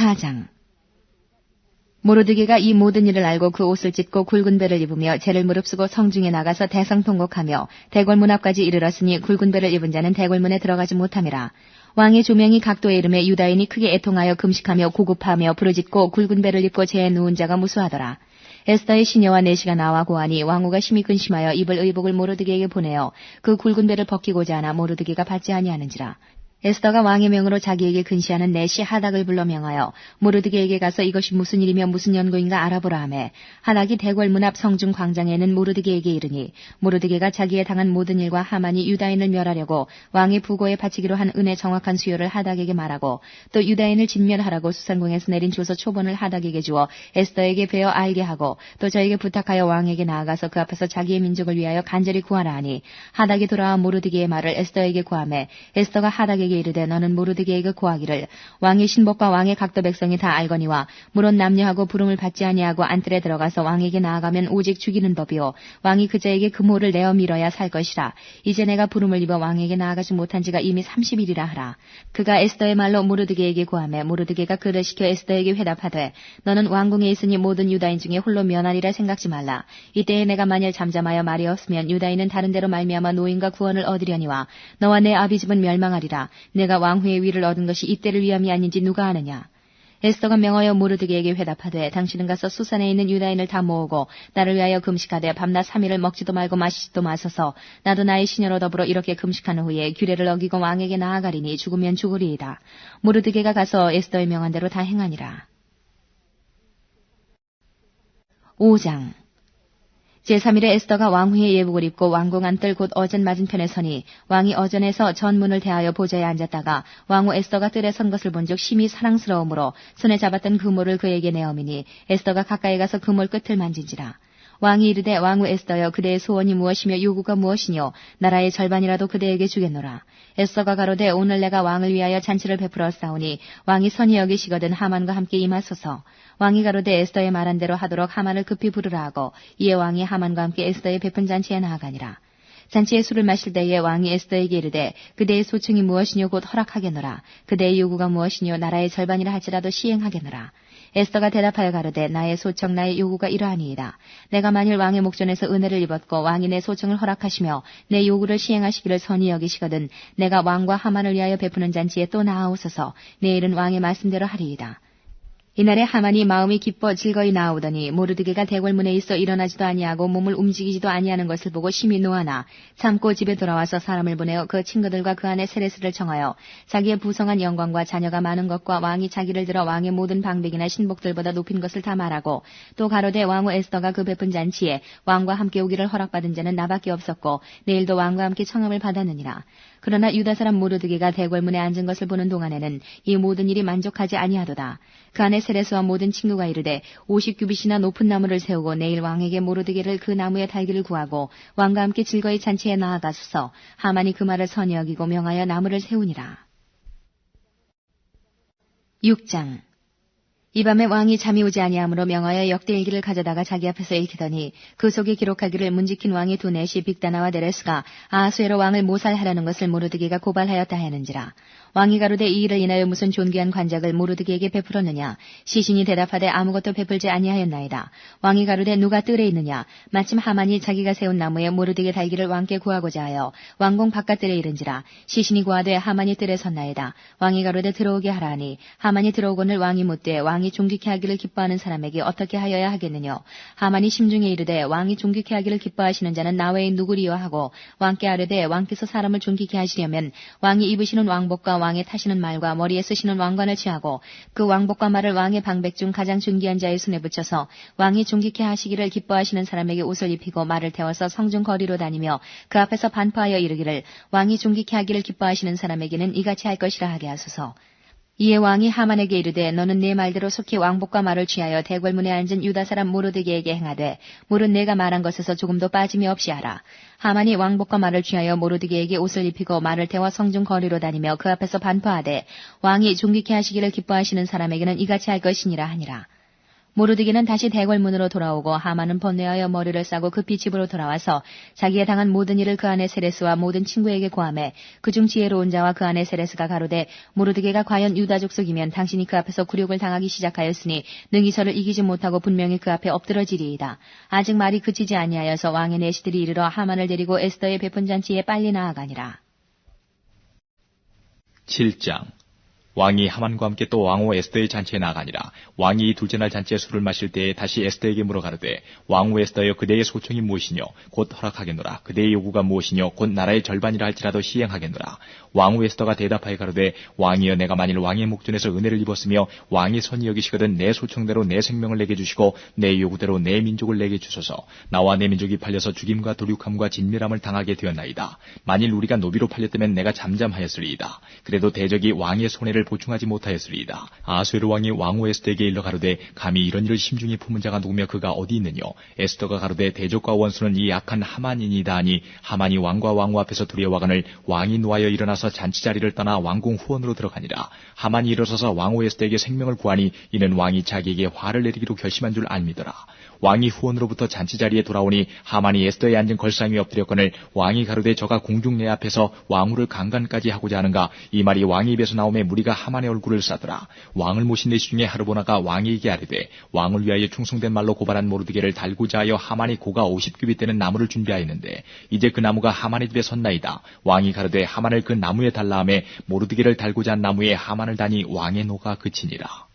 4장 모르드게가 이 모든 일을 알고 그 옷을 찢고 굵은 배를 입으며 죄를 무릅쓰고 성중에 나가서 대성통곡하며 대궐문 앞까지 이르렀으니 굵은 배를 입은 자는 대궐문에 들어가지 못함이라. 왕의 조명이 각도에 이름에 유다인이 크게 애통하여 금식하며 고급하며 부르짖고 굵은 배를 입고 죄에 누운 자가 무수하더라. 에스더의 시녀와 내시가 나와 고하니 왕후가 심히 근심하여 입을 의복을 모르드게에게 보내어 그 굵은 배를 벗기고자 하나 모르드게가 받지 아니하는지라. 에스더가 왕의 명으로 자기에게 근시하는 내시 하닥을 불러 명하여 모르드게에게 가서 이것이 무슨 일이며 무슨 연고인가 알아보라 하매 하닥이 대궐 문 앞 성중 광장에 는 모르드게에게 이르니 모르드게가 자기에 당한 모든 일과 하만이 유다인을 멸하려고 왕의 부고에 바치기로 한 은혜 정확한 수요를 하닥에게 말하고 또 유다인을 진멸하라고 수산궁에서 내린 조서 초본을 하닥에게 주어 에스더에게 베어 알게 하고 또 저에게 부탁하여 왕에게 나아가서 그 앞에서 자기의 민족을 위하여 간절히 구하라 하니 하닥이 돌아와 모르드게의 말을 에스더에게 구하매 에스더가 하닥에게 모르드게에게 이르되 너는 모르드게에게 고하기를 왕의 신복과 왕의 각도 백성이 다 알거니와 물론 남녀하고 부름을 받지 아니하고 안뜰에 들어가서 왕에게 나아가면 오직 죽이는 법이요. 왕이 그자에게 금호를 내어 밀어야 살 것이라. 이제 내가 부름을 입어 왕에게 나아가지 못한 지가 이미 30일이라 하라. 그가 에스더의 말로 모르드게에게 고하매 모르드게가 그를 시켜 에스더에게 회답하되 너는 왕궁에 있으니 모든 유다인 중에 홀로 면하리라 생각지 말라. 이때에 내가 만일 잠잠하여 말이 없으면 유다인은 다른 데로 말미암아 노인과 구원을 얻으려니와 너와 내 아비 집은 멸망하리라 내가 왕후의 위를 얻은 것이 이때를 위함이 아닌지 누가 아느냐. 에스더가 명하여 모르드게에게 회답하되 당신은 가서 수산에 있는 유다인을 다 모으고 나를 위하여 금식하되 밤낮 3일을 먹지도 말고 마시지도 마소서 나도 나의 시녀로 더불어 이렇게 금식한 후에 규례를 어기고 왕에게 나아가리니 죽으면 죽으리이다. 모르드게가 가서 에스더의 명한 대로 다 행하니라. 5장 제3일에 에스더가 왕후의 예복을 입고 왕궁 안뜰 곧 어전 맞은편에 서니 왕이 어전에서 전문을 대하여 보좌에 앉았다가 왕후 에스더가 뜰에 선 것을 본즉 심히 사랑스러움으로 손에 잡았던 그물을 그에게 내어미니 에스더가 가까이 가서 그물 끝을 만진지라. 왕이 이르되 왕후 에스더여 그대의 소원이 무엇이며 요구가 무엇이뇨 나라의 절반이라도 그대에게 주겠노라. 에스더가 가로되 오늘 내가 왕을 위하여 잔치를 베풀어 싸우니 왕이 선히 여기시거든 하만과 함께 임하소서. 왕이 가로되 에스더의 말한 대로 하도록 하만을 급히 부르라 하고 이에 왕이 하만과 함께 에스더의 베푼 잔치에 나아가니라. 잔치에 술을 마실 때에 왕이 에스더에게 이르되 그대의 소청이 무엇이뇨 곧 허락하겠노라. 그대의 요구가 무엇이뇨 나라의 절반이라 할지라도 시행하겠노라. 에스더가 대답하여 가로되 나의 소청 나의 요구가 이러하니이다. 내가 만일 왕의 목전에서 은혜를 입었고 왕이 내 소청을 허락하시며 내 요구를 시행하시기를 선히 여기시거든 내가 왕과 하만을 위하여 베푸는 잔치에 또 나아오소서 내일은 왕의 말씀대로 하리이다. 이날에 하만이 마음이 기뻐 즐거이 나오더니 모르드게가 대궐문에 있어 일어나지도 아니하고 몸을 움직이지도 아니하는 것을 보고 심히 노하나 참고 집에 돌아와서 사람을 보내어 그 친구들과 그 안에 세레스를 청하여 자기의 부성한 영광과 자녀가 많은 것과 왕이 자기를 들어 왕의 모든 방백이나 신복들보다 높인 것을 다 말하고 또 가로되 왕후 에스더가 그 베푼 잔치에 왕과 함께 오기를 허락받은 자는 나밖에 없었고 내일도 왕과 함께 청함을 받았느니라 그러나 유다 사람 모르드게가 대궐문에 앉은 것을 보는 동안에는 이 모든 일이 만족하지 아니하도다. 그 안에 세레스와 모든 친구가 이르되 50규빗이나 높은 나무를 세우고 내일 왕에게 모르드게를 그 나무에 달기를 구하고 왕과 함께 즐거이 잔치에 나아가소서 하만이 그 말을 선히 여기고 명하여 나무를 세우니라. 6장 이 밤에 왕이 잠이 오지 아니하므로 명하여 역대일기를 가져다가 자기 앞에서 읽히더니 그 속에 기록하기를 문지킨 왕의 두 내시 빅다나와 데레스가 아수에로 왕을 모살하려는 것을 모르드기가 고발하였다 하는지라. 왕이 가로되 이 일을 인하여 무슨 존귀한 관작을 모르드기에게 베풀었느냐? 시신이 대답하되 아무것도 베풀지 아니하였나이다. 왕이 가로되 누가 뜰에 있느냐? 마침 하만이 자기가 세운 나무에 모르드게 달기를 왕께 구하고자 하여 왕궁 바깥뜰에 이른지라 시신이 구하되 하만이 뜰에 섰나이다. 왕이 가로되 들어오게 하라니 하만이 들어오거늘 왕이 묻되 왕이 존귀케 하기를 기뻐하는 사람에게 어떻게 하여야 하겠느냐 하만이 심중에 이르되 왕이 존귀케 하기를 기뻐하시는 자는 나 외에 누구리요 하고 왕께 아뢰되 왕께서 사람을 존귀케 하시려면 왕이 입으시는 왕복과 왕의 타시는 말과 머리에 쓰시는 왕관을 취하고 그 왕복과 말을 왕의 방백 중 가장 존귀한 자의 손에 붙여서 왕이 존귀케 하시기를 기뻐하시는 사람에게 옷을 입히고 말을 태워서 성중 거리로 다니며 그 앞에서 반포하여 이르기를 왕이 존귀케 하기를 기뻐하시는 사람에게는 이같이 할 것이라 하게 하소서. 이에 왕이 하만에게 이르되 너는 네 말대로 속히 왕복과 말을 취하여 대궐문에 앉은 유다 사람 모르드게에게 행하되 물은 내가 말한 것에서 조금도 빠짐이 없이 하라. 하만이 왕복과 말을 취하여 모르드게에게 옷을 입히고 말을 태워 성중 거리로 다니며 그 앞에서 반포하되 왕이 존귀케 하시기를 기뻐하시는 사람에게는 이같이 할 것이니라 하니라. 모르드기는 다시 대궐문으로 돌아오고 하만은 번뇌하여 머리를 싸고 급히 집으로 돌아와서 자기가 당한 모든 일을 그 아내 세레스와 모든 친구에게 고함해 그중 지혜로운 자와 그 아내 세레스가 가로되 모르드게가 과연 유다 족 속이면 당신이 그 앞에서 굴욕을 당하기 시작하였으니 능히 저를 이기지 못하고 분명히 그 앞에 엎드러지리이다. 아직 말이 그치지 아니하여서 왕의 내시들이 이르러 하만을 데리고 에스더의 베푼 잔치에 빨리 나아가니라. 7장 왕이 하만과 함께 또 왕후 에스더의 잔치에 나가니라. 왕이 이 둘째 날 잔치에 술을 마실 때에 다시 에스더에게 물어 가로되 왕후 에스더여 그대의 소청이 무엇이뇨? 곧 허락하겠노라. 그대의 요구가 무엇이뇨? 곧 나라의 절반이라 할지라도 시행하겠노라. 왕후 에스더가 대답하여 가로되 왕이여 내가 만일 왕의 목전에서 은혜를 입었으며 왕이 선히 여기시거든 내 소청대로 내 생명을 내게 주시고 내 요구대로 내 민족을 내게 주소서. 나와 내 민족이 팔려서 죽임과 도륙함과 진멸함을 당하게 되었나이다. 만일 우리가 노비로 팔렸다면 내가 잠잠하였으리이다. 그래도 대적이 왕의 손해를 보충하지 못하였으리이다. 아수에르 왕이 왕후 에스더에게 일러 가로되 감히 이런 일을 심중히 품은 자가 누구며 그가 어디 있느뇨? 에스더가 가로되 대적과 원수는 이 약한 하만이니이다 하니 하만이 왕과 왕후 앞에서 두려워가늘 왕이 노하여 일어나서 잔치 자리를 떠나 왕궁 후원으로 들어가니라. 하만이 일어서서 왕후 에스더에게 생명을 구하니 이는 왕이 자기에게 화를 내리기로 결심한 줄 알미더라. 왕이 후원으로부터 잔치 자리에 돌아오니 하만이 에스더에 앉은 걸상 위에 엎드렸거늘 왕이 가로되 저가 공중 내 앞에서 왕후를 강간까지 하고자 하는가 이 말이 왕의 입에서 나오매 무리가 하만의 얼굴을 싸더라 왕을 모신 내시 중에 하르보나가 왕에게 아뢰되 왕을 위하여 충성된 말로 고발한 모르드게를 달고자 하여 하만이 고가 50규빗 되는 나무를 준비하였는데 이제 그 나무가 하만의 집에 섰나이다. 왕이 가로되 하만을 그 나무에 달라 하매 모르드게를 달고자 한 나무에 하만을 다니 왕의 노가 그치니라